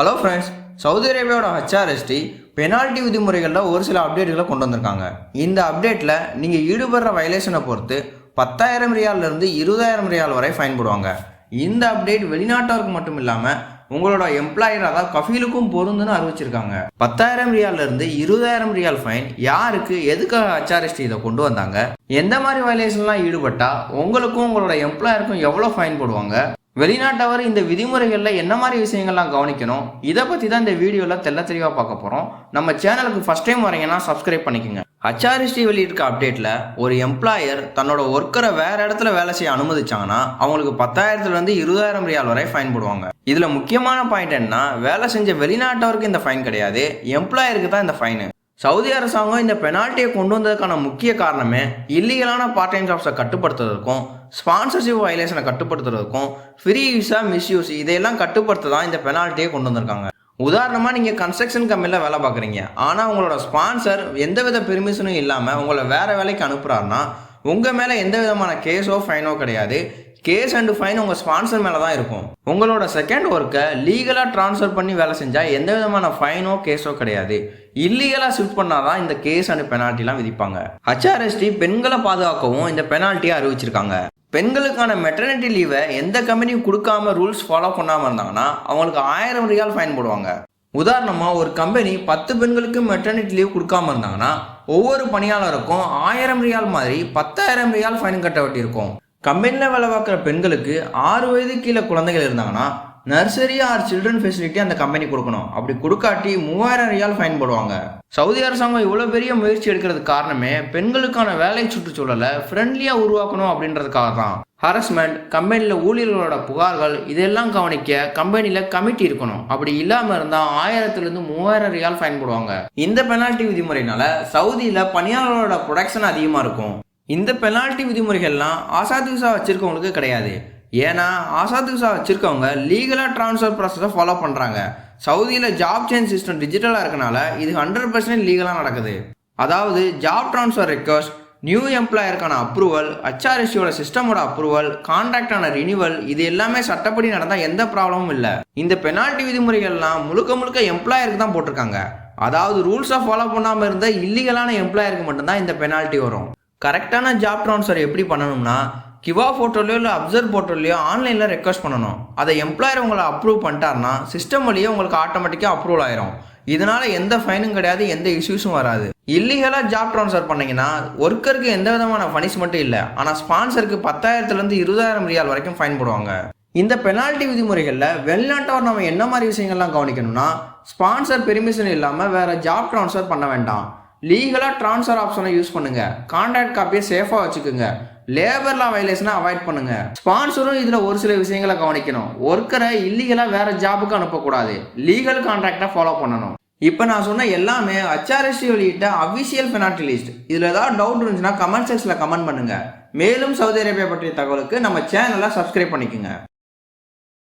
Hello friends Saudi அரேபியாவோட HRSD penalty விதிமுறைகளில் ஒரு சில அப்டேட்டுகளை கொண்டு வந்திருக்காங்க. இந்த அப்டேட்டில் நீங்கள் ஈடுபடுற வயலேஷனை பொறுத்து பத்தாயிரம் ரியாலிருந்து இருபதாயிரம் ரியால் வரை ஃபைன் போடுவாங்க. இந்த அப்டேட் வெளிநாட்டவருக்கு மட்டும் இல்லாமல் உங்களோட எம்ப்ளாயர் அதாவது கஃபீலுக்கும் பொருந்துன்னு அறிவிச்சிருக்காங்க. பத்தாயிரம் ரியால்ல இருந்து இருபதாயிரம் ரியால் ஃபைன் யாருக்கு எதுக்காக ஹச்ஆர்எஸ்டி இதை கொண்டு வந்தாங்க? எந்த மாதிரி வயலேஷன்லாம் ஈடுபட்டா உங்களுக்கும் உங்களோட எம்ப்ளாயருக்கும் எவ்வளோ ஃபைன் போடுவாங்க? வெளிநாட்டவர் இந்த விதிமுறைகளில் என்ன மாதிரி விஷயங்கள்லாம் கவனிக்கணும்? இதை பற்றி தான் இந்த வீடியோவில் தெள்ள தெளிவாக பார்க்க போகிறோம் நம்ம சேனலுக்கு ஃபஸ்ட் டைம் வரீங்கன்னா சப்ஸ்கிரைப் பண்ணிக்கோங்க. ஹச்ஆர்எஸ்டி வெளியிருக்க அப்டேட்டில் ஒரு எம்ப்ளாயர் தன்னோட ஒர்க்கரை வேறு இடத்துல வேலை செய்ய அனுமதிச்சாங்கன்னா அவங்களுக்கு பத்தாயிரத்துலேருந்து இருபதாயிரம் ரியால் வரை ஃபைன் போடுவாங்க. இதில் முக்கியமான பாயிண்ட் என்னன்னா வேலை செஞ்ச வெளிநாட்டவருக்கு இந்த ஃபைன் கிடையாது எம்ப்ளாயருக்கு தான் இந்த ஃபைனு சவுதி அரசாங்கம் இந்த பெனால்ட்டியை கொண்டு வந்ததுக்கான முக்கிய காரணமே இல்லீகலான பார்ட் டைம் ஜாப்ஸை கட்டுப்படுத்துறதுக்கும் ஸ்பான்சர்ஷிப் வயலேஷனை கட்டுப்படுத்துறதுக்கும் ஃப்ரீ விசா மிஸ்யூஸ் இதையெல்லாம் கட்டுப்படுத்த தான் இந்த பெனால்ட்டியை கொண்டு வந்திருக்காங்க. உதாரணமாக நீங்கள் கன்ஸ்ட்ரக்ஷன் கம்பெனியில் வேலை பார்க்குறீங்க. ஆனால் உங்களோட ஸ்பான்சர் எந்தவித பெர்மிஷனும் இல்லாமல் உங்களை வேறு வேலைக்கு அனுப்புகிறாருன்னா உங்கள் மேலே எந்த விதமான கேஸோ ஃபைனோ கிடையாது. கேஸ் அண்ட் ஃபைன் உங்கள் ஸ்பான்சர் மேலே தான் இருக்கும். உங்களோட செகண்ட் ஒர்க்கை லீகலாக ட்ரான்ஸ்ஃபர் பண்ணி வேலை செஞ்சால் எந்த விதமான ஃபைனோ கேஸோ கிடையாது. இல்லீகலாக ஷிஃப்ட் பண்ணால் தான் இந்த கேஸ் அண்ட் பெனால்ட்டிலாம் விதிப்பாங்க. ஹச்ஆர்எஸ்டி பெண்களை பாதுகாக்கவும் இந்த பெனால்ட்டியை அறிவிச்சிருக்காங்க. பெண்களுக்கான மெட்டர்னிட்டி லீவை எந்த கம்பெனியும் கொடுக்காம ரூல்ஸ் ஃபாலோ பண்ணாமல் இருந்தாங்கன்னா அவங்களுக்கு ஆயிரம் ரியால் ஃபைன் போடுவாங்க. உதாரணமாக ஒரு கம்பெனி பத்து பெண்களுக்கு மெட்டர்னிட்டி லீவ் கொடுக்காம இருந்தாங்கன்னா ஒவ்வொரு பணியாளருக்கும் ஆயிரம் ரியால் மாதிரி பத்தாயிரம் ரியால் ஃபைன் கட்ட வேண்டியிருக்கும். கம்பெனியில் வேலை பார்க்குற பெண்களுக்கு ஆறு வயது கீழே குழந்தைகள் இருந்தாங்கன்னா நர்சரி ஆர் சில்ட்ரன் ஃபெசிலிட்டி அந்த கம்பெனி கொடுக்கணும். அப்படி கொடுக்காட்டி மூவாயிரம் ரியால் ஃபைன் போடுவாங்க. சவுதி அரசாங்கம் இவ்வளோ பெரிய முயற்சி எடுக்கிறது காரணமே பெண்களுக்கான வேலை சுற்றுச்சூழலை ஃப்ரெண்ட்லியாக உருவாக்கணும் அப்படின்றதுக்காக தான். ஹரஸ்மெண்ட் கம்பெனியில் ஊழியர்களோட புகார்கள் இதெல்லாம் கவனிக்க கம்பெனியில் கமிட்டி இருக்கணும். அப்படி இல்லாமல் இருந்தால் ஆயிரத்துலேருந்து மூவாயிரம் ரியால் ஃபைன் போடுவாங்க. இந்த பெனால்ட்டி விதிமுறையினால சவுதியில் பணியாளர்களோட ப்ரொடக்ஷன் அதிகமாக இருக்கும். இந்த பெனால்ட்டி விதிமுறைகள்லாம் ஆசாத் விசா வச்சுருக்கவங்களுக்கு கிடையாது. ஏன்னா ஆசாத் விசா வச்சுருக்கவங்க லீகலாக ட்ரான்ஸ்ஃபர் ப்ராசஸை ஃபாலோ பண்ணுறாங்க சவுதியில் ஜாப் சேஞ்ச் சிஸ்டம் டிஜிட்டலாக இருக்கனால இது ஹண்ட்ரட் பர்சன்ட் லீகலாக நடக்குது. அதாவது ஜாப் ட்ரான்ஸ்ஃபர் ரெக்வஸ்ட் நியூ எம்ப்ளாயருக்கான அப்ரூவல் ஹச்ஆர்எஸ்சியோட சிஸ்டமோட அப்ரூவல் கான்ட்ராக்டான ரினிவல் இது எல்லாமே சட்டப்படி நடந்தால் எந்த ப்ராப்ளமும் இல்லை. இந்த பெனால்ட்டி விதிமுறைகள்லாம் முழுக்க முழுக்க எம்ப்ளாயருக்கு தான் போட்டிருக்காங்க. அதாவது ரூல்ஸை ஃபாலோ பண்ணாமல் இருந்த இல்லீகலான எம்ப்ளாயருக்கு மட்டும்தான் இந்த பெனால்ட்டி வரும். கரெக்டான ஜாப் ட்ரான்ஸ்ஃபர் எப்படி பண்ணணும்னா கிவா போர்ட்டோலையோ இல்லை அப்சர்வ் போர்ட்டோலையோ ஆன்லைனில் ரெக்வஸ்ட் பண்ணணும். அதை எம்ப்ளாயர் உங்களை அப்ரூவ் பண்ணிட்டாருன்னா சிஸ்டம் வழியே உங்களுக்கு ஆட்டோமேட்டிக்காக அப்ரூவல் ஆயிரும். இதனால எந்த ஃபைனும் கிடையாது எந்த இஷ்யூஸும் வராது. இல்லீகலாக ஜாப் ட்ரான்ஸ்ஃபர் பண்ணீங்கன்னா ஒர்க்கருக்கு எந்த விதமான பனிஷ்மெண்ட்டும் இல்லை ஆனால் ஸ்பான்சருக்கு பத்தாயிரத்துலேருந்து இருபதாயிரம் ரியால் வரைக்கும் ஃபைன் போடுவாங்க. இந்த பெனால்ட்டி விதிமுறைகளில் வெளிநாட்டவர் நம்ம என்ன மாதிரி விஷயங்கள்லாம் கவனிக்கணும்னா ஸ்பான்சர் பெர்மிஷன் இல்லாமல் வேற ஜாப் ட்ரான்ஸ்ஃபர் பண்ண வேண்டாம். லீகலாக ட்ரான்ஸ்ஃபர் ஆப்ஷனை யூஸ் பண்ணுங்க. கான்ட்ராக்ட் காப்பியை சேஃபாக வச்சுக்கோங்க. லேபர் லா வயலேஷனை அவாய்ட் பண்ணுங்க. ஸ்பான்சரும் இதில் ஒரு சில விஷயங்களை கவனிக்கணும். ஒர்க்கரை இல்லீகலாக வேற ஜாபுக்கு அனுப்பக்கூடாது. லீகல் கான்ட்ராக்டை ஃபாலோ பண்ணணும். இப்போ நான் சொன்ன எல்லாமே ஹச்ஆர்எஸ்சி வெளியிட்ட அஃபிஷியல் பெனால்டி லிஸ்ட் இதில் ஏதாவது டவுட் இருந்துச்சுன்னா கமெண்ட் செக்ஷனில் கமெண்ட் பண்ணுங்க. மேலும் சவுதி அரேபியா பற்றிய தகவலுக்கு நம்ம சேனலை சப்ஸ்கிரைப் பண்ணிக்கோங்க.